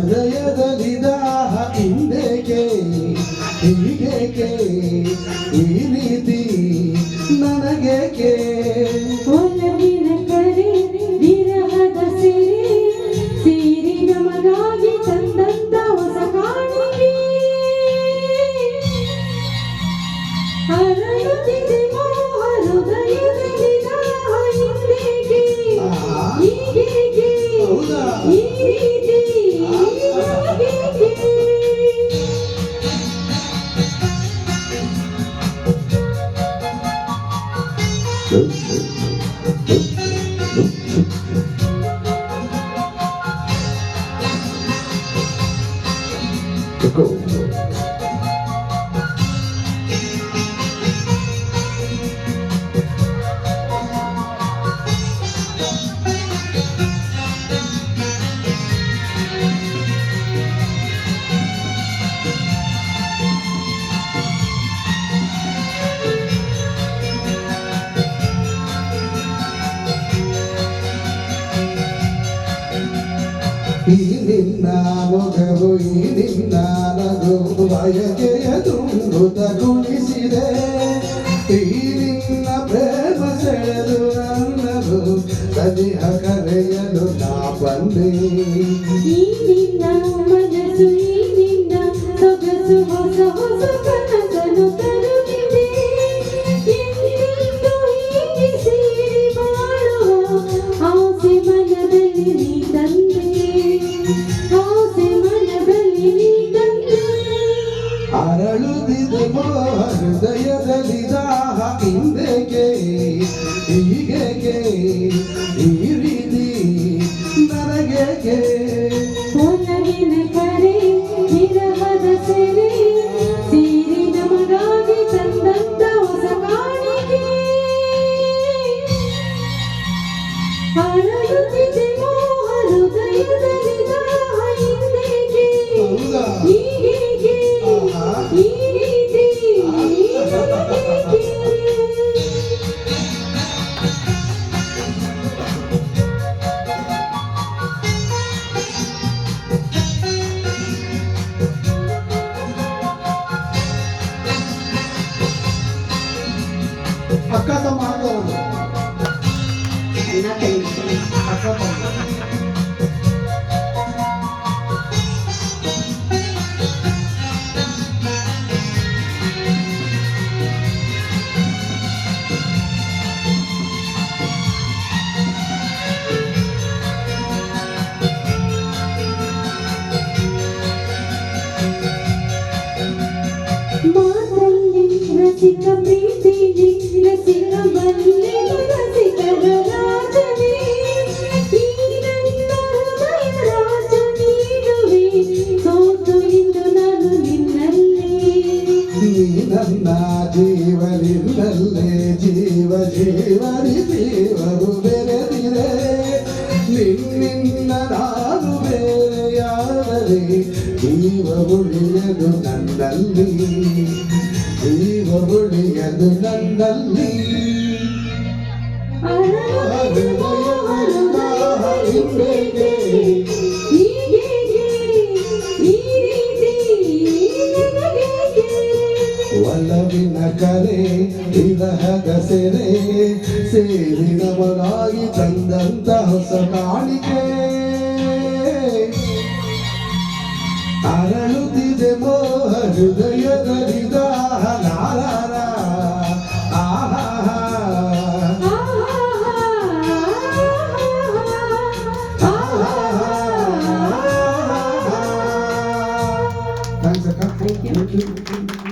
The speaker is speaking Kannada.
ಹೃದಯದಲ್ಲಿ ದಾಹ ಹಿಂದೇಕೆ ಹೀಗೇಕೆ? ಈ ರೀತಿ ನನಗೇಕೆ? ಒಲವಿನ ಕರೆ ವಿರಹದ ಸಿರಿ ಸೀರಿ ನಮಗಾಗಿ ತಂದಂತ ಹೊಸ ಕಾಣಿಕೆ. ಹರಡುತ್ತಿದೆ ಮೋಹ ಹೃದಯದಲ್ಲಿ ದಾಹ ಹಿಂದೇಕೆ ಹೀಗೇಕೆ? ಹೌದಾ? ಈ ರೀತಿ Go. ನಿನ್ನ ಮೊಗವು ಈ ನಿನ್ನ ನಗು ಬಯಕೆಯ ತುಂಬುತ ಕುಣಿಸಿದೆ ಈ ನಿನ್ನ ಪ್ರೇಮ ಸೆಳೆದು ನನ್ನದು ಸನಿಹ ಕರೆಯಲು ನಾ ಬಂದೆ You. ನನ್ನ ಹೃದಯ ರಾಜ ನೀಡುವೆ ಸೋತು ಇಂದು ನಾನು ನಿನ್ನಲ್ಲಿ ನೀ ನನ್ನ ಜೀವನಿಲ್ಲಲ್ಲೇ ಜೀವ ಜೀವನಿ ಜೀವವು ಬೆರೆದಿದೆ ನಿನ್ನಿಂದ ನಾನು ಬೇರೆಯಾದರೆ ಜೀವ ಉಳಿಯದು ನನ್ನಲ್ಲಿ ಜೀವ ಉಳಿಯದು ನನ್ನಲ್ಲಿ ಒಲವಿನ ಕರೆ ವಿರಹದ ಸೆರೆ ಸೇರಿದವನಾಗಿ ತಂದಂತ ಹೊಸ ಕಾಣಿಕೆ. ಅರಳುತ್ತಿದೆ ಮೋಹ ಹೃದಯದಲ್ಲಿ いいね。